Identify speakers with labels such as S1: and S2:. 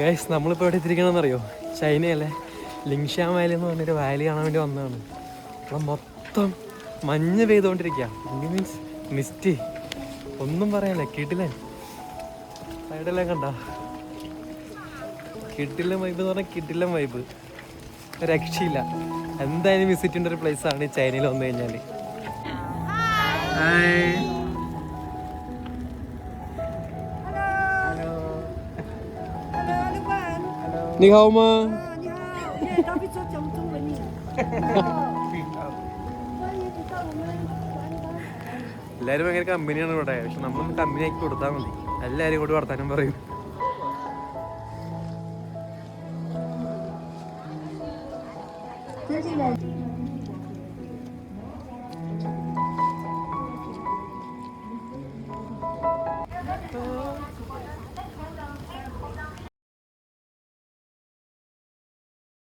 S1: Guys നമ്മളിപ്പോൾ എവിടെ എത്തിരിക്കണമെന്നറിയോ ചൈനയല്ലേ? ലിങ്ഷാ Valley എന്ന് പറഞ്ഞൊരു വാലി കാണാൻ വേണ്ടി വന്നതാണ്. അപ്പം മൊത്തം മഞ്ഞ് പെയ്തുകൊണ്ടിരിക്കുക മീൻസ് മിസ്റ്റി ഒന്നും പറയാനില്ല. കിട്ടില്ല സൈഡെല്ലാം കണ്ട? കിട്ടില്ല വൈബ് എന്ന് പറഞ്ഞാൽ കിട്ടില്ല വൈബ് രക്ഷയില്ല. എന്തായാലും വിസിറ്റ് ചെയ്യേണ്ട ഒരു ആണ് ചൈനയിൽ വന്നു കഴിഞ്ഞാൽ 你好吗？
S2: 你好，耶，大飞说讲中文呢。欢迎来到我们玩吧。
S1: എല്ലാവരും ഭയങ്കര കമ്പനിയാണ് ഇവിടെ പക്ഷെ നമ്മളൊന്ന് കമ്പനി ആക്കി കൊടുത്താൽ മതി എല്ലാവരും കൂടി വർത്താനം പറയും